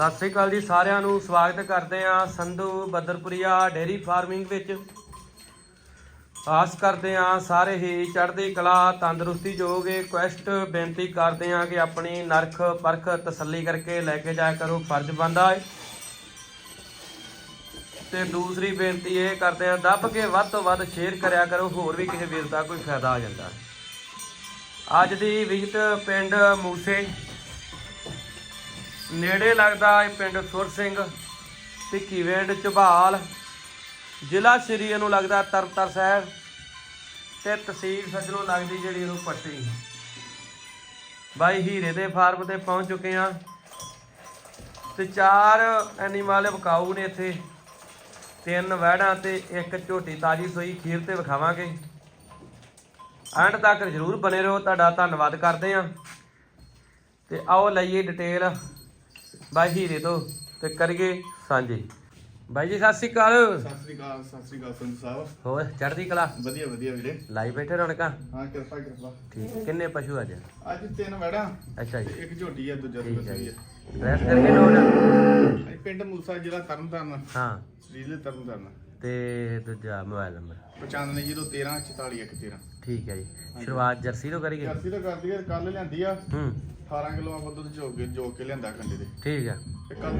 ਸਤਿ ਸ੍ਰੀ ਅਕਾਲ ਜੀ, ਸਾਰਿਆਂ ਨੂੰ ਸਵਾਗਤ ਕਰਦੇ ਆ ਸੰਧੂ ਬਦਰਪੁਰੀਆ ਡੇਰੀ ਫਾਰਮਿੰਗ ਵਿੱਚ ਆਸ ਕਰਦੇ ਆ ਸਾਰੇ ਹੀ ਚੜ੍ਹਦੀ ਕਲਾ, ਤੰਦਰੁਸਤੀ ਜੋਗੇ ਕੁਐਸਟ ਬੇਨਤੀ ਕਰਦੇ ਆ ਕਿ ਆਪਣੀ ਨਰਖ ਪਰਖ ਤਸੱਲੀ ਕਰਕੇ ਲੈ ਕੇ ਜਾਇਆ ਕਰੋ, ਫਰਜ਼ ਬੰਦਾ ਹੈ ਤੇ ਦੂਸਰੀ ਬੇਨਤੀ ਇਹ ਕਰਦੇ ਆ ਦੱਬ ਕੇ ਵੱਧ ਤੋਂ ਵੱਧ ਸ਼ੇਅਰ ਕਰਿਆ ਕਰੋ, ਹੋਰ ਵੀ ਕਿਸੇ ਵੀਰ ਦਾ ਕੋਈ ਫਾਇਦਾ ਆ ਜਾਂਦਾ ਹੈ। ਅੱਜ ਦੀ ਵਿਜ਼ਿਟ ਪਿੰਡ ਮੂਸੇ ਨੇੜੇ ਲੱਗਦਾ ਇਹ ਪਿੰਡ ਸੁਰ ਸਿੰਘ ਭਿੱਖੀਵਿੰਡ ਝਬਾਲ। ਜ਼ਿਲ੍ਹਾ ਸ਼੍ਰੀ ਨੂੰ ਲੱਗਦਾ ਤਰਨਤਾਰ ਸਾਹਿਬ ਤੇ ਤਹਿਸੀਲ ਸੱਜਣੋਂ ਲੱਗਦੀ ਜਿਹੜੀ ਇਹਨੂੰ ਪੱਟੀ। ਬਾਈ ਹੀਰੇ ਦੇ ਫਾਰਮ ਤੇ ਪਹੁੰਚ ਚੁੱਕੇ ਆ ਤੇ ਚਾਰ ਐਨੀਮਲ ਵਿਕਾਊ ਨੇ ਇੱਥੇ। ਤਿੰਨ ਵਹਿੜਾਂ ਤੇ ਇੱਕ ਝੋਟੀ ਤਾਜੀ ਸੋਈ ਖੀਰ ਤੇ ਵਿਖਾਵਾਂਗੇ। ਐਂਡ ਤੱਕ ਜਰੂਰ ਬਨੇ ਰਹੋ, ਤੁਹਾਡਾ ਧੰਨਵਾਦ ਕਰਦੇ ਆ ਤੇ ਆਓ ਲਈਏ ਡਿਟੇਲ ਬਾਈ ਹੀਰੇ ਤੋਂ ਤੇ ਕਰੀਏ ਸਾਂਝੀ। ਬਾਈ ਜੀ ਸਤਿ ਸ਼੍ਰੀ ਅਕਾਲ। ਸਤਿ ਸ੍ਰੀ ਅਕਾਲ ਸਤਿ ਸ੍ਰੀ ਅਕਾਲ ਸੰਧੂ ਸਾਹਿਬ। ਹੋਰ ਚੜ੍ਹਦੀ ਕਲਾ? ਵਧੀਆ ਵਧੀਆ ਵੀਰੇ। ਲਾਈ ਬੈਠੇ ਰੌਣਕਾਂ? ਹਾਂ ਕਿਰਪਾ ਕਿਰਪਾ। ਠੀਕ ਕਿੰਨੇ ਪਸ਼ੂ ਅੱਜ? ਅੱਜ ਤਿੰਨ ਵੜਾ ਅੱਛਾ ਜੀ। ਇੱਕ ਝੋਟੀ ਆ ਦੂਜਾ ਠੀਕ ਹੈ ਜੀ। ਕਰਕੇ ਨੋਟ। ਪਿੰਡ ਮੂਸਾ ਜ਼ਿਲ੍ਹਾ ਤਰਨਤਾਰਨ। ਹਾਂ। ਜ਼ਿਲ੍ਹੇ ਤਰਨਤਾਰਨ। ਤੇ ਦੂਜਾ ਮੋਬਾਈਲ ਨੰਬਰ। 9513 4413 ਠੀਕ ਹੈ ਜੀ। ਸ਼ੁਰੂਆਤ ਜਰਸੀ ਤੋਂ ਕਰੀਏ? ਜਰਸੀ ਤਾਂ ਕਰਦੀ ਹੈ ਕੱਲ ਲਿਆਂਦੀ ਆ। ਹੂੰ। 18 ਕਿਲੋ ਆਪਾਂ ਦੁੱਧ ਚੋਕ ਕੇ ਜੋਕ ਕੇ ਲਿਆਂਦਾ ਖੰਡੇ ਦੇ ਠੀਕ ਹੈ ਤੇ ਕੱਲ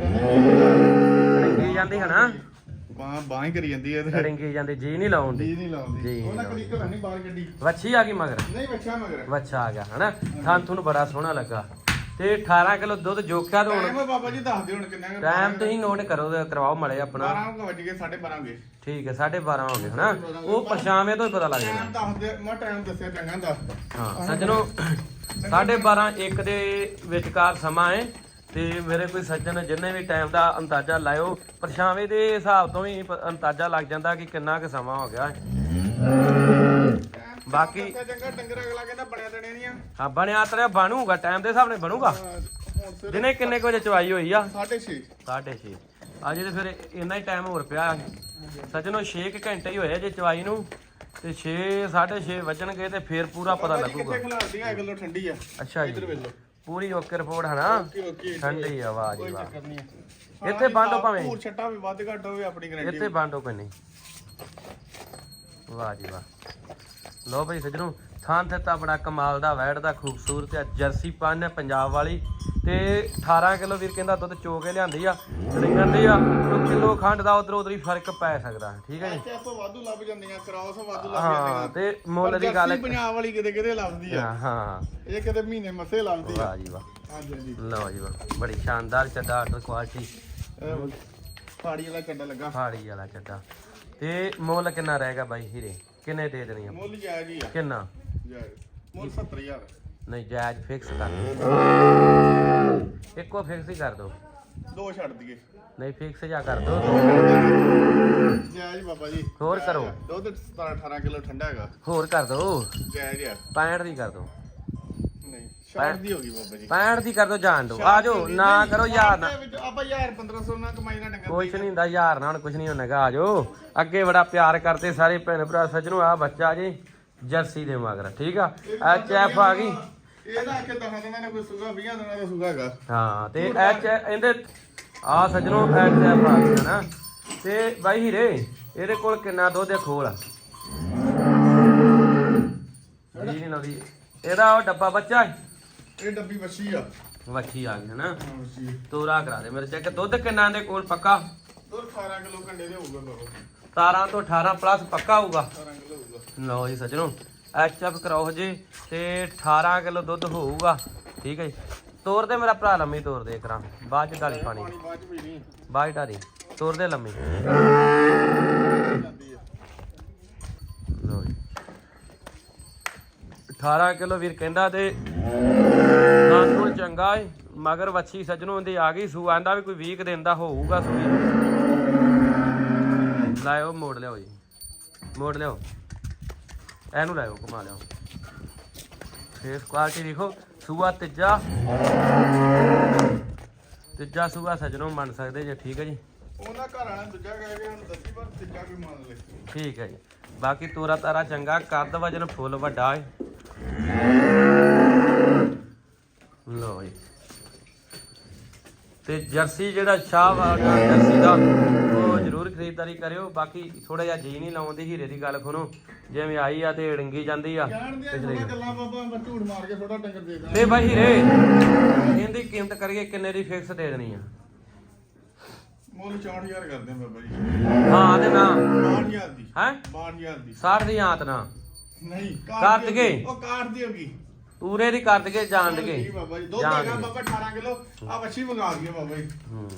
ਰੰਗੀ ਜਾਂਦੀ ਹਨਾ ਬਾਹ ਬਾਹ ਹੀ ਕਰੀ ਜਾਂਦੀ ਹੈ ਤੇ ਰੰਗੀ ਜਾਂਦੀ ਜੀ ਨਹੀਂ ਲਾਉਂਦੀ ਜੀ ਨਹੀਂ ਲਾਉਂਦੀ ਉਹਨਾਂ ਕਦੀ ਘਰ ਨਹੀਂ ਬਾਹਰ ਗੱਡੀ ਵੱਛੀ ਆ ਗਈ ਮਗਰ? ਨਹੀਂ ਬੱਚਾ ਮਗਰ। ਵੱਛਾ ਆ ਗਿਆ ਹਨਾ? ਥਾਂ ਤੁਹਾਨੂੰ ਬੜਾ ਸੋਹਣਾ ਲੱਗਾ। ਤੇ 18 ਕਿਲੋ ਦੁੱਧ ਜੋਖਿਆ ਤੋਂ ਹੁਣ ਟਾਈਮ ਬਾਬਾ ਜੀ ਦੱਸ ਦਿਓ ਹੁਣ ਕਿੰਨਾ ਕੁ- ਟਾਈਮ ਤੁਸੀਂ ਨੋਟ ਕਰੋ ਤੇ ਕਰਵਾਓ ਮੜੇ ਆਪਣਾ। 12 ਕੁ ਵੱਜ ਗਏ 12:30 ਹੋ ਗਏ। ਠੀਕ ਹੈ 12:30 ਹੋ ਗਏ ਹਨਾ? ਉਹ ਪਰਛਾਵੇਂ ਤੋਂ ਹੀ ਪਤਾ ਲੱਗ ਜਾਣਾ। ਟਾਈਮ ਦੱਸ ਦੇ ਮੈਂ ਟਾਈਮ ਦੱਸਿਆ ਚੰਗਾ ਦਾ ਹਾਂ ਸੱਜਣੋ 12:30 1 ਦੇ ਵਿਚਕਾਰ ਸਮਾਂ ਹੈ ਤੇ ਮੇਰੇ ਕੋਈ ਸੱਜਣ ਜਿੰਨੇ ਵੀ ਟਾਈਮ ਦਾ ਅੰਦਾਜ਼ਾ ਲਾਇਓ ਪਰਛਾਵੇਂ ਦੇ ਹਿਸਾਬ ਤੋਂ ਵੀ ਪ- ਅੰਦਾਜ਼ਾ ਲੱਗ ਜਾਂਦਾ ਕਿ ਕਿੰਨਾ ਕੁ ਸਮਾਂ ਹੋ ਗਿਆ ਹੈ। ਬਾਕੀ ਚੰਗਾ ਡੰਗਰ ਅਗਲਾ ਕਹਿੰਦਾ ਬਣਿਆ ਦੇਣੇ ਨਹੀਂ ਆ। ਹਾਂ ਬਣਿਆ ਤਰਿਆ ਬਣੂਗਾ ਟਾਈਮ ਦੇ ਹਿਸਾਬ ਨਾਲ ਬਣੂਗਾ। ਹੁਣ ਦਿਨੇ ਕਿੰਨੇ ਕੁ ਵਜੇ ਚਵਾਈ ਹੋਈ ਆ? 6:30 6:30 ਅਜੇ ਤੇ ਫਿਰ ਇੰਨਾ ਹੀ ਟਾਈਮ ਹੋਰ ਪਿਆ। ਸੱਜਣੋ 6 ਘੰਟੇ ਹੀ ਹੋਏ ਜੇ ਚਵਾਈ ਨੂੰ। ਤੇ 6 6:30 ਵੱਜਣਗੇ ਤੇ ਫਿਰ ਪੂਰਾ ਪਤਾ ਲੱਗੂਗਾ। ਕਿੱਥੇ ਠੰਡੀ ਆ। ਅੱਛਾ ਜੀ। ਪੂਰੀ ਓਕੇ ਰਿਪੋਰਟ ਹੈ ਨਾ? ਠੰਡੀ ਆਵਾਜ਼ ਕੋਈ ਵਾਹ। ਚੱਕਰ ਨਹੀਂ ਇੱਥੇ ਬੰਦ ਭਾਵੇਂ। ਪੂਰ ਛੱਟਾ ਵੀ ਵੱਧ ਘੱਟ ਹੋਵੇ ਆਪਣੀ ਗਾਰੰਟੀ ਇੱਥੇ ਬਾਂਡੋ ਕੋਈ ਨਹੀਂ। ਵਾਹ ਜੀ ਵਾਹ। ਲੋ ਭਾਈ ਸੱਜਣੋ ਥਾਂ ਤੇ ਤਾਂ ਬੜਾ ਕਮਾਲ ਦਾ ਵੈੜ ਦਾ ਖੂਬਸੂਰਤ ਆ ਜਰਸੀ ਪੰਨ ਹੈ ਪੰਜਾਬ ਵਾਲੀ। ਤੇ 18 ਕਿਲੋ ਵੀਰ ਕਹਿੰਦਾ ਦੁੱਧ ਚੋ ਕੇ ਲਿਆਂਦੀ ਆ ਡਿੰਗਰ ਦੀ ਆ ਕਿਲੋ ਖੰਡ ਦਾ ਉਧਰ ਉਧਰ ਹੀ ਫ਼ਰਕ ਪੈ ਸਕਦਾ ਠੀਕ ਹੈ ਜੀ? ਐਸੇ ਐਸੋ ਵਾਧੂ ਲੱਭ ਜਾਂਦੀਆਂ ਕ੍ਰਾਸ ਵਾਧੂ ਲੱਭ ਹਾਂ ਜਾਂਦੀਆਂ। ਤੇ ਮੁੱਲ ਦੀ ਗੱਲ ਪੰਜਾਬ ਵਾਲੀ ਕਿਤੇ ਕਿਤੇ ਲੱਭਦੀ ਆ। ਹਾਂ ਇਹ ਕਿਤੇ ਮਹੀਨੇ ਮੱਸੇ ਲੱਭਦੀ ਆ। ਵਾਹ ਜੀ ਵਾਹ। ਹਾਂਜੀ ਹਾਂਜੀ। ਲਓ ਜੀ ਵਾਹ ਬੜੀ ਸ਼ਾਨਦਾਰ ਚੱਡਾ ਆਰਡਰ ਕੁਆਲਿਟੀ ਫਾੜੀ ਵਾਲਾ ਕੰਡਾ ਲੱਗਾ। ਫਾੜੀ ਵਾਲਾ ਚੱਡਾ। ਤੇ ਮੁੱਲ ਕਿੰਨਾ ਰਹੇਗਾ ਬਾਈ ਹੀਰੇ? ਕਿੰਨੇ ਦੇ ਦੇਣੀ ਆ? ਮੁੱਲ ਜਾਇਜ਼ ਹੀ ਆ। ਕਿੰਨਾ? ਜਾਇਜ਼। ਮੁੱਲ 70000 ਨਹੀਂ ਜਾਇਜ਼ ਫਿਕਸ ਕਰ ਇੱਕੋ ਫਿਕਸ ਹੀ ਕਰ ਦੋ। ਦੋ ਛੱਡ ਦਈਏ। ਨਹੀਂ ਫਿਕਸ ਜਾ ਕਰ ਦੋ। ਜਾਇਜ਼ ਬਾਬਾ ਜੀ। ਹੋਰ ਕਰੋ। ਦੁੱਧ 17 18 ਕਿਲੋ ਠੰਡਾ ਹੈਗਾ। ਹੋਰ ਕਰ ਦੋ। ਜਾਇਜ਼ ਆ। 65 ਦੀ ਕਰ ਦੋ। ਸ਼ਾਰਟ ਦੀ ਹੋ ਗਈ ਬਾਬਾ ਜੀ। 65 ਦੀ ਕਰ ਦੋ ਜਾਣ ਦੋ। ਆ ਜਾਓ ਨਾ ਕਰੋ ਯਾਰ ਨਾ। ਆਪਾਂ ਯਾਰ 1500 ਨਾਲ ਕਮਾਈ ਨਾ ਡੰਗਰ ਕੁਛ ਨਹੀਂ ਹੁੰਦਾ ਯਾਰ ਨਾਲ ਕੁਛ ਨਹੀਂ ਹੁੰਦਾਗਾ ਆ ਜਾਓ ਅੱਗੇ ਬੜਾ ਪਿਆਰ ਕਰਦੇ ਸਾਰੇ ਭੈਣ ਭਰਾ ਸੱਜਣੋ ਆ ਬੱਚਾ ਜੀ ਜਰਸੀ ਦੇ ਮਗਰ ਠੀਕ ਆ? ਐਚ ਐਫ ਆ ਗਈ। ਇਹ ਨਾ ਕਿ 10 ਦਿਨਾਂ ਦਾ ਕੋਈ ਸੁਗਾ 20 ਦਿਨਾਂ ਦਾ ਸੁਗਾ ਹੈਗਾ ਹਾਂ ਤੇ ਐਚ ਇਹਦੇ ਆ ਸੱਜਣੋ ਐਚ ਐਫ ਆ ਗਈ ਨਾ ਤੇ ਬਾਈ ਹੀਰੇ ਇਹਦੇ ਕੋਲ ਕਿੰਨਾ ਦੁੱਧ ਹੈ ਖੋਲ? ਜੀ ਨਹੀਂ ਲਾਉਂਦੀ। ਇਹਦਾ ਉਹ ਡੱਬਾ ਬੱਚਾ ਹੈ। ਇਹ ਡੱਬੀ ਵੱਛੀ ਆ। ਵੱਛੀ ਆ ਗਈ ਨਾ ਹਾਂ ਵੱਛੀ। ਤੋਰਾ ਕਰਾ ਦੇ ਮੇਰੇ ਚੈੱਕ। ਦੁੱਧ ਕਿੰਨਾ ਦੇ ਕੋਲ ਪੱਕਾ? ਦੁੱਧ 18 ਕਿਲੋ ਕੰਡੇ ਦੇ ਹੋਊਗਾ ਬਾਬਾ 17 ਤੋਂ 18 ਪਲੱਸ ਪੱਕਾ ਹੋਊਗਾ। 18 ਕਿਲੋ ਹੋਊਗਾ। ਲਓ ਜੀ ਸੱਜਣੋ ਐਚ ਐਫ ਕਰਾਓ ਜੀ ਤੇ 18 ਕਿਲੋ ਦੁੱਧ ਹੋਊਗਾ। ਠੀਕ ਹੈ ਜੀ। ਤੋਰ ਦੇ ਮੇਰਾ ਭਰਾ ਲੰਮੀ ਤੋਰ ਦੇ ਕਰਾਂ ਬਾਅਦ ਚ ਢਾਲੀ ਪਾਣੀ। ਪਾਣੀ ਬਾਅਦ ਚ ਪੀਣੀ। ਬਾਅਦ ਚ ਢਾਲੀ ਤੋਰ ਦੇ ਲੰਮੀ ਜਾਂਦੀ ਆ ਲਓ ਜੀ 18 ਕਿਲੋ ਵੀਰ ਕਹਿੰਦਾ ਤੇ ਨਾਸੂਲ ਚੰਗਾ ਏ ਮਗਰ ਵੱਛੀ ਸੱਜਣੋਂ ਦੀ ਆ ਗਈ ਸੂ ਆਂਦਾ ਵੀ ਕੋਈ 20 ਕੁ ਦਿਨ ਦਾ ਹੋਊਗਾ ਸੂਈ ਲਾਇਓ ਮੋੜ ਲਿਆਓ ਜੀ। ਮੋੜ ਲਿਆਓ। ਇਹਨੂੰ ਲਾਇਓ ਘੁਮਾ ਲਿਆਓ। ਫੇਸ ਕੁਆਲਿਟੀ ਦੇਖੋ ਸੂਆ ਤੀਜਾ। ਤੀਜਾ ਸੂਆ ਸੱਜਣੋਂ ਮੰਨ ਸਕਦੇ ਜੇ ਠੀਕ ਹੈ ਜੀ। ਉਹਨਾਂ ਘਰ ਵਾਲਿਆਂ ਦੂਜਾ ਕਹਿ ਕੇ ਹੁਣ ਦੱਸੀ ਪਰ ਤੀਜਾ ਕੋਈ ਮੰਨ ਲੈ ਠੀਕ ਹੈ ਜੀ। ਬਾਕੀ ਤੋਰਾ ਤਾਰਾ ਚੰਗਾ ਕੱਦ ਵਜਨ ਫੁੱਲ ਵੱਡਾ ਹੈ ਲੋ ਜੀ। ਤੇ ਜਰਸੀ ਜਿਹੜਾ ਸ਼ਾਹ ਵਾਲਾ ਜਰਸੀ ਦਾ ਉਹ ਜ਼ਰੂਰ ਖਰੀਦਦਾਰੀ ਕਰਿਓ। ਬਾਕੀ ਥੋੜਾ ਜਿਹਾ ਜੀ ਨਹੀਂ ਲਾਉਂਦੀ ਹੀਰੇ ਦੀ ਗੱਲ ਖੁਣੋ ਜਿਵੇਂ ਆਈ ਆ ਤੇ ਡੰਗੀ ਜਾਂਦੀ ਆ ਪਿਛਲੇ ਗੱਲਾਂ ਬਾਬਾ ਮੈਂ ਝੂਠ ਮਾਰ ਕੇ ਥੋੜਾ ਡੰਗਰ ਦੇ ਦਾਂ ਤੇ ਬਾਈ ਹੀਰੇ ਇਹਦੀ ਕੀਮਤ ਕਰੀਏ ਕਿੰਨੇ ਦੀ ਫਿਕਸ ਦੇ ਦੇਣੀ ਆ? ਮੁੱਲ 64000 ਕਰਦੇ ਆ ਬਾਬਾ ਜੀ। ਹਾਂ ਤੇ ਨਾ। 62000 ਦੀ। ਹੈ? 62000 ਦੀ। 60 ਦੀ ਆਤ ਨਾ। ਨਹੀਂ ਕਾਟ ਦੀ ਦਈਏ। ਹੋਗੀ, ਉਹ ਕਾਟ ਦੀ ਹੋਗੀ। ਪੂਰੇ ਦੀ ਕਰ ਦਗੇ ਜਾਣ ਦਗੇ ਬਾਬਾ ਜੀ ਦੁੱਧ ਜਾਣ ਹੈਗਾ ਦਈਏ। ਬਾਬਾ 18 ਕਿਲੋ। ਆ ਵੱਛੀ ਮੰਗਾ ਦਈਏ ਬਾਬਾ ਜੀ। ਹੂੰ।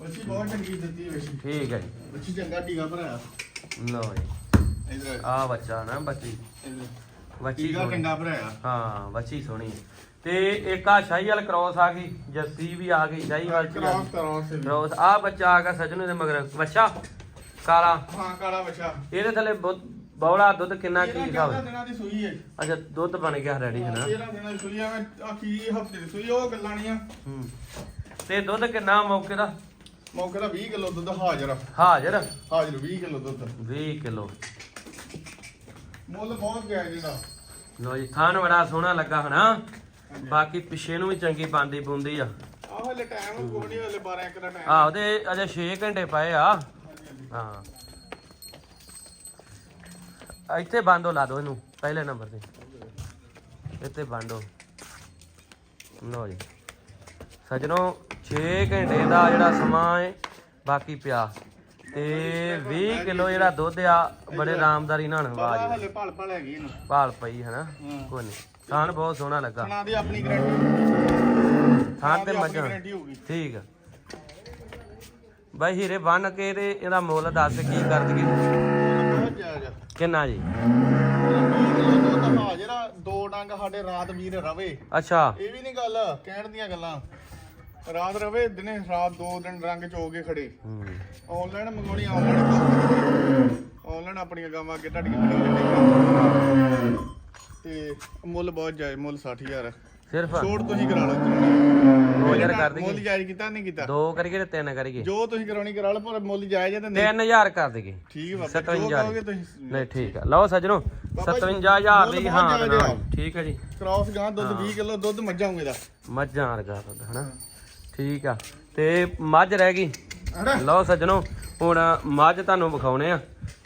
ਵੱਛੀ ਬਹੁਤ ਚੰਗੀ ਦਿੱਤੀ ਹੈ ਵੱਛੀ। ਠੀਕ ਹੈ ਵੱਛੀ ਚੰਗਾ ਟੀਕਾ ਭਰਾਇਆ ਜੀ ਲਓ ਜੀ। ਇਧਰ। ਆ ਬੱਚਾ ਨਾ ਬੱਚੀ। ਇਧਰ। ਬੱਚੀ ਟੀਕਾ ਸੋਹਣੀ। ਚੰਗਾ ਭਰਾਇਆ ਹਾਂ ਬੱਚੀ ਸੋਹਣੀ ਹੈ। ਤੇ ਇੱਕ ਆ ਸ਼ਾਹੀਵਾਲ ਕ੍ਰੋਸ ਆ ਗਈ ਜੱਸੀ ਵੀ ਆ ਗਈ ਸ਼ਾਹੀਵਾਲ ਚ ਆ ਕਰਾਸ ਵੀ। ਆ ਬੱਚਾ ਆ ਗਿਆ ਸਜਣੂ ਦੇ ਮਗਰ। ਬੱਚਾ ਕਾਲਾ। ਹਾਂ ਕਾਲਾ ਵੱਛਾ ਇਹਦੇ ਥੱਲੇ ਬਹੁਤ- ਬੌਲਾ ਦੁੱਧ ਕਿੰਨਾ ਕੀ ਕਿੰਨਾ ਦਿਨਾਂ ਦੀ ਸੂਈ ਹੈ। ਅੱਛਾ ਦੁੱਧ ਬਣ ਗਿਆ ਰੈਡੀ ਹੈ ਨਾ? 13 ਦਿਨਾਂ ਦੀ ਸੂਈ ਆ ਆਖੀ ਹਫ਼ਤੇ ਦੀ ਸੂਈ ਉਹ ਗੱਲਾਂ ਨਹੀਂ ਆ ਹੂੰ। ਤੇ ਦੁੱਧ ਕਿੰਨਾ ਮੌਕੇ ਦਾ? ਮੌਕੇ ਦਾ 20 ਕਿਲੋ ਦੁੱਧ ਹਾਜ਼ਰ ਆ। ਹਾਜ਼ਰ? ਹਾਜ਼ਰ 20 ਕਿਲੋ ਦੁੱਧ। 20 ਕਿਲੋ। ਮੁੱਲ ਬਹੁਤ ਗਿਆ ਜਿਹੜਾ ਲੋ ਜੀ ਥਾਨ ਬੜਾ ਸੋਹਣਾ ਲੱਗਾ ਹਨਾ ਬਾਕੀ ਪਿੱਛੇ ਨੂੰ ਵੀ ਚੰਗੀ ਪਾਂਦੀ ਪੁੰਦੀ ਆ। ਆਹ ਹਲੇ ਟਾਈਮ ਕੋਈ ਨਹੀਂ ਹਲੇ 12 ਇੱਕ ਦਾ ਟਾਈਮ ਆਹ ਉਹਦੇ ਅਜੇ 6 ਘੰਟੇ ਪਏ ਆ। ਹਾਂ। ਇੱਥੇ ਬੰਦੋ ਲਾ ਦੋ ਇਹਨੂੰ ਪਹਿਲੇ ਨੰਬਰ ਤੇ। ਇੱਥੇ ਬੰਦੋ ਲੋ ਜੀ। ਸਜਣੋ 6 ਘੰਟੇ ਦਾ ਜਿਹੜਾ ਸਮਾਂ ਹੈ ਬਾਕੀ ਪਿਆ। ਤੇ 20 ਕਿਲੋ ਜਿਹੜਾ ਦੁੱਧ ਆ ਬੜੇ ਆਰਾਮਦਾਰੀ ਨਾਲ ਬਾਬਾ ਆਵਾਜ਼ ਹਲੇ ਭਲ ਭਲ ਹੈਗੀ ਇਹਨੂੰ। ਭਾਲ ਪਈ ਹਨਾ ਹਾਂ। ਕੋਈ ਨਹੀਂ। ਥਾਨ ਬਹੁਤ ਸੋਹਣਾ ਲੱਗਾ। ਖਾਣਾ ਦੀ ਆਪਣੀ ਗਰੰਟੀ ਥਾਨ ਤੇ ਮੱਝਾਂ। ਠੀਕ ਆ। ਬਾਈ ਹੀਰੇ ਬੰਨ ਕੇ ਤੇ ਇਹਦਾ ਮੁੱਲ ਦੱਸ ਕੀ ਕਰ ਦਈਏ ਕਿੰਨਾ ਜੀ? 20 ਕਿਲੋ ਦੁੱਧ ਹਾਜ਼ਰ ਆ ਦੋ ਡੰਗ ਸਾਡੇ ਰਾਤ ਵੀਰ ਰਵੇ। ਅੱਛਾ। ਇਹ ਵੀ ਨਹੀਂ ਗੱਲ ਕਹਿਣ ਦੀਆਂ ਗੱਲਾਂ। ਰਾਤ ਰਵੇ ਦਿਨੇ ਰਾਤ ਦੋ ਦਿਨ ਰੰਗ ਚੋ ਕੇ ਖੜੇ। ਹੂੰ। ਆਨਲਾਈਨ ਮੰਗਾਉਣੀ ਆਨਲਾਈਨ ਆਨਲਾਈਨ ਆਪਣੀਆਂ ਗਾਵਾਂ ਅੱਗੇ ਤੁਹਾਡੀਆਂ ਤੇ ਮੁੱਲ ਬਹੁਤ ਜਾਇਜ਼ ਮੁੱਲ 60000 ਸਿਰਫ? ਛੋੜ ਤੁਸੀਂ ਕਰਾ ਲਓ। ਦੋ ਹਜ਼ਾਰ ਕਰ ਮੁੱਲ ਦਈਏ। ਜਾਇਜ਼ ਕੀਤਾ ਨਹੀਂ ਕੀਤਾ? ਦੋ ਕਰੀਏ ਤੇ ਤਿੰਨ ਕਰੀਏ। ਜੋ ਤੁਸੀਂ ਕਰਾਉਣੀ ਕਰਾ ਲਓ ਪਰ ਮੁੱਲ ਜਾਇਜ਼ ਹੈ ਤੇ ਨਹੀਂ। 3000 ਕਰ ਦਈਏ। ਠੀਕ ਹੈ ਬਾਬਾ ਜੋ 57 ਕਹੋਗੇ ਤੁਸੀਂ। ਨਹੀਂ ਠੀਕ ਆ। ਲਓ ਸੱਜਣੋ ਬਾਬਾ ਜੀ, 57000 ਦੀ ਮੁੱਲ ਹਾਂ ਬਹੁਤ ਠੀਕ ਹੈ ਜੀ। ਕ੍ਰਾਸ ਗਾਂ ਦੁੱਧ 20 ਕਿਲੋ ਦੁੱਧ ਮੱਝਾਂ ਦਾ। ਮੱਝਾਂ ਵਰਗਾ ਦੁੱਧ ਹਨਾ? ਠੀਕ ਆ। ਤੇ ਮੱਝ ਰਹਿ ਗਈ। ਲਓ ਸੱਜਣੋ ਹੁਣ ਮੱਝ ਤੁਹਾਨੂੰ ਵਿਖਾਉਣੇ ਆ।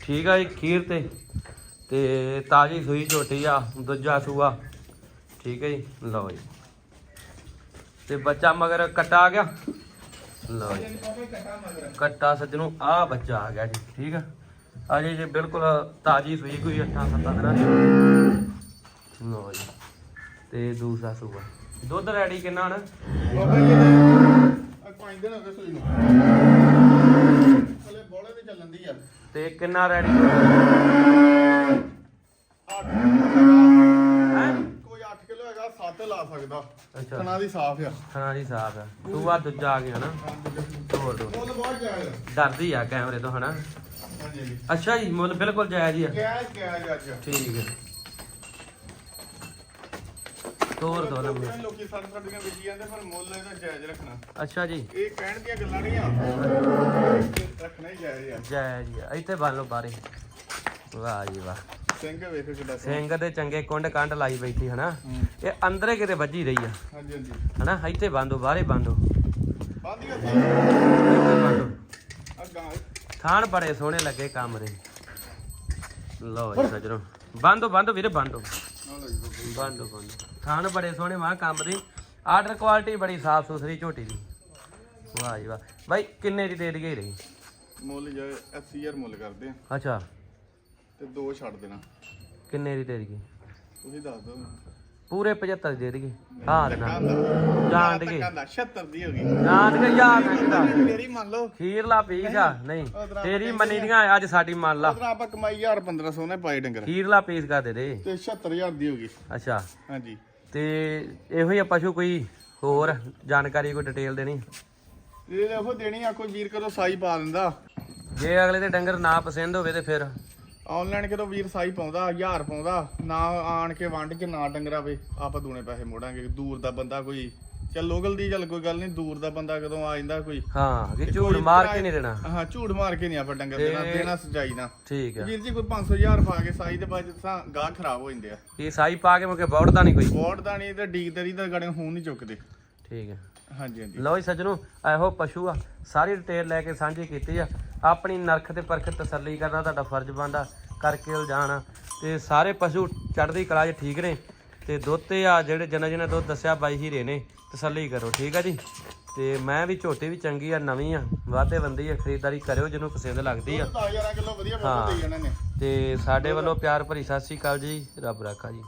ਠੀਕ ਆ ਜੀ ਖੀਰ ਤੇ। ਤੇ ਤਾਜੀ ਸੂਈ ਝੋਟੀ ਆ ਦੂਜਾ ਸੂਆ। ਠੀਕ ਹੈ ਜੀ ਲਓ ਜੀ। ਤੇ ਬੱਚਾ ਮਗਰ ਕੱਟਾ ਆ ਗਿਆ? ਲਓ ਜੀ। ਕੱਟਾ ਸੱਜਣੋ ਆ ਬੱਚਾ ਆ ਗਿਆ ਜੀ ਠੀਕ ਹੈ ਅਜੇ ਜੇ ਬਿਲਕੁਲ ਤਾਜੀ ਸੁਈ ਕੋਈ 8-7 ਦਿਨਾਂ ਦੀ। ਲਓ ਜੀ। ਤੇ ਦੂਸਰਾ ਸੂਆ। ਦੁੱਧ ਰੈਡੀ ਕਿੰਨਾ ਹਨ ਤੇ ਕਿੰਨਾ ਰੈਡੀ 8 ਲਾ ਸਕਦਾ। ਅੱਛਾ। ਕਣਾ ਦੀ ਸਾਫ਼ ਆ। ਜੀ ਸਾਫ਼ ਆ। ਦੂਜਾ ਆ ਗਿਆ ਨਾ ਤੋੜ ਦੋ ਮੁੱਲ ਬਹੁਤ ਜਾਇਜ਼ ਆ। ਡਰਦੀ ਆ ਕੈਮਰੇ ਤੋਂ ਹਨਾ। ਹਾਂਜੀ ਹਾਂਜੀ। ਅੱਛਾ ਜੀ ਮੁੱਲ ਬਿਲਕੁਲ ਜਾਇਜ਼ ਹੀ ਆ। ਅੱਜ। ਠੀਕ ਹੈ ਤੋੜ ਦੋ ਲੋਕਾਂ- ਲੋਕੀ ਸਾਡੇ ਸਾਡੀਆਂ ਵੇਚੀ ਜਾਂਦੇ ਪਰ ਮੁੱਲ ਇਹਦਾ ਜਾਇਜ਼ ਰੱਖਣਾ। ਅੱਛਾ ਜੀ। ਇਹ ਕਹਿਣ ਦੀਆਂ ਗੱਲਾਂ ਨਹੀਂ ਆ। ਰੱਖਣਾ ਹੀ ਜਾਇਜ਼ ਆ। ਜਾਇਜ਼ ਹੀ ਆ। ਇੱਥੇ ਬੰਨ ਲਓ ਬਾਰੇ ਵਾਹ ਜੀ ਵਾਹ। ਸਿੰਘ ਵੇਖੋ ਕਿੱਡਾ ਸੋਹਣਾ। ਸਿੰਘ ਦੇ ਚੰਗੇ ਕੁੰਡ ਕੰਡ ਲਾਈ ਬੈਠੀ ਹਨਾ। ਇਹ ਅੰਦਰੇ ਕਿਤੇ ਵੱਜੀ ਰਹੀ ਆ। ਹਾਂਜੀ ਹਾਂਜੀ। ਹਨਾ? ਇੱਥੇ ਬੰਦੋ ਬਾਹਰੇ ਬੰਦੋ ਬਾਦੀ ਗੱਲ ਇੱਥੇ ਬੰਦੋ ਅੱਗਾ। ਥਾਣ ਬੜੇ ਸੋਹਣੇ ਲੱਗੇ ਕੰਮ ਦੇ। ਲਓ ਜੀ ਸਜਣੋ। ਬੰਦੋ ਬੰਦੋ ਵੀਰੇ ਬੰਦੋ ਬੰਦੋ ਬੰਦੋ ਥਾਣ ਬੜੇ ਸੋਹਣੇ ਮਾਂ ਕੰਮ ਦੀ। ਆਰਡਰ ਕੁਆਲਿਟੀ ਬੜੀ ਸਾਫ਼ ਸੁਥਰੀ ਝੋਟੀ ਦੀ। ਵਾਹ ਜੀ ਵਾਹ। ਬਾਈ ਕਿੰਨੇ ਦੀ ਦੇ ਦਈਏ ਰਹੀ ਮੁੱਲ ਜਾਇਜ਼ 80000 ਮੁੱਲ ਕਰਦੇ ਆ। ਅੱਛਾ। ਤੇ ਦੋ ਛੱਡ ਦੇਣਾ। ਕਿੰਨੇ ਦੀ ਦੇ ਦਈਏ? ਤੁਸੀਂ ਦੱਸ ਦਿਓ ਪੂਰੇ 75 ਦੇ ਦਈਏ। ਹਾਂ ਦੇਣਾ ਜਾਣ ਕਹਿੰਦਾ 76 ਦੀ ਹੋ ਗਈ। ਜਾਣ ਕੇ ਯਾਰ ਨਾ ਮੇਰੀ ਮੰਨ ਲਓ। ਖੀਰਲਾ ਪੀਸ ਆ। ਨਹੀਂ ਤੇਰੀ ਮੰਨੀ ਦੀਆਂ ਅੱਜ ਸਾਡੀ ਮੰਨ ਲਾ। ਉਧਰ ਆਪਾਂ ਕਮਾਈ 1000 1500 ਨੇ ਪਾਏ ਡੰਗਰ। ਖੀਰਲਾ ਪੀਸ ਕਰ ਦੇ ਦੇ। ਤੇ 76000 ਦੀ ਹੋ ਗਈ। ਅੱਛਾ। ਹਾਂਜੀ। ਤੇ ਇਹੋ ਹੀ ਆ ਪਸ਼ੂ ਕੋਈ ਹੋਰ? ਜਾਣਕਾਰੀ ਕੋਈ ਡਿਟੇਲ ਦੇਣੀ? ਇਹ ਦੇਖੋ ਦੇਣੀ ਆ ਕੋਈ ਵੀਰ ਕਦੋਂ ਸਾਈ ਪਾ ਦਿੰਦਾ। ਜੇ ਅਗਲੇ ਦੇ ਡੰਗਰ ਨਾ ਪਸੰਦ ਹੋਵੇ ਤੇ ਫਿਰ। ਆਨਲਾਈਨ ਕਿਦੋਂ ਵੀਰ ਸਾਈ ਪਾਉਂਦਾ 1000 ਪਾਉਂਦਾ ਨਾ ਆਣ ਕੇ ਵੰਡ ਕੇ ਨਾ ਡੰਗਰਾ ਵੇ ਆਪਾਂ ਦੂਣੇ ਪੈਸੇ ਮੋੜਾਂਗੇ ਦੂਰ ਦਾ ਬੰਦਾ ਕੋਈ ਚੱਲ ਲੋਕਲ ਦੀ ਚੱਲ ਕੋਈ ਗੱਲ ਨਹੀਂ ਦੂਰ ਦਾ ਬੰਦਾ ਕਦੋਂ ਆ ਜਾਂਦਾ ਕੋਈ। ਹਾਂ ਕਿ ਝੂਠ ਮਾਰ ਕੇ ਨਹੀਂ ਦੇਣਾ। ਹਾਂ ਝੂਠ ਮਾਰ ਕੇ ਨਹੀਂ ਆਪਾਂ ਡੰਗਰ ਦੇਣਾ ਦੇਣਾ ਸਜਾਈ ਨਾ ਠੀਕ ਹੈ ਵੀਰ ਜੀ ਕੋਈ 500000 ਪਾ ਕੇ ਸਾਈ ਦੇ ਬਾਅਦ ਤਾਂ ਗਾਹ ਖਰਾਬ ਹੋ ਜਾਂਦੇ ਆ। ਇਹ ਸਾਈ ਪਾ ਕੇ ਮੁਕੇ ਬੌੜਦਾ ਨਹੀਂ ਕੋਈ। ਬੋਰਡ ਦਾ ਨਹੀਂ ਤੇ ਡੀਕ ਤੇਰੀ ਤਾਂ ਗੜੇ ਖੂਨ ਨਹੀਂ ਚੁੱਕਦੇ। ਠੀਕ ਹੈ ਹਾਂਜੀ ਹਾਂਜੀ। ਲਓ ਜੀ ਸੱਜਣੋ ਇਹੋ ਪਸ਼ੂ ਆ ਸਾਰੀ ਡਿਟੇਲ ਲੈ ਕੇ ਸਾਂਝੀ ਕੀਤੀ ਆ। ਆਪਣੀ ਨਰਖ ਤੇ ਪਰਖ ਤਸੱਲੀ ਕਰਨਾ ਤੁਹਾਡਾ ਫਰਜ਼ ਬਣਦਾ ਕਰਕੇ ਉਲਝਾਣਾ ਤੇ ਸਾਰੇ ਪਸ਼ੂ ਚੜ੍ਹਦੀ ਕਲਾ 'ਚ ਠੀਕ ਨੇ। ਤੇ ਦੁੱਧ ਤੇ ਆ ਜਿਹੜੇ ਜਨਾ ਜਨਾ ਦੁੱਧ ਦੱਸਿਆ ਬਾਈ ਹੀਰੇ ਨੇ ਤਸੱਲੀ ਕਰੋ ਠੀਕ ਆ ਜੀ? ਤੇ ਮੈਂ ਵੀ ਝੋਟੀ ਵੀ ਚੰਗੀ ਆ ਨਵੀਂ ਆ ਵਾਧੇ ਬੰਦੀ ਆ ਖਰੀਦਦਾਰੀ ਕਰਿਓ ਜਿਹਨੂੰ ਪਸੰਦ ਲੱਗਦੀ ਆ। 10000 ਕਿਲੋ ਵਧੀਆ ਹਾਂ। ਮੁੱਲ ਦੇਈ ਇਹਨਾਂ ਨੇ। ਤੇ ਸਾਡੇ ਵੱਲੋਂ ਪਿਆਰ ਭਰੀ ਸਤਿ ਸ੍ਰੀ ਅਕਾਲ ਜੀ ਰੱਬ ਰਾਖਾ ਜੀ।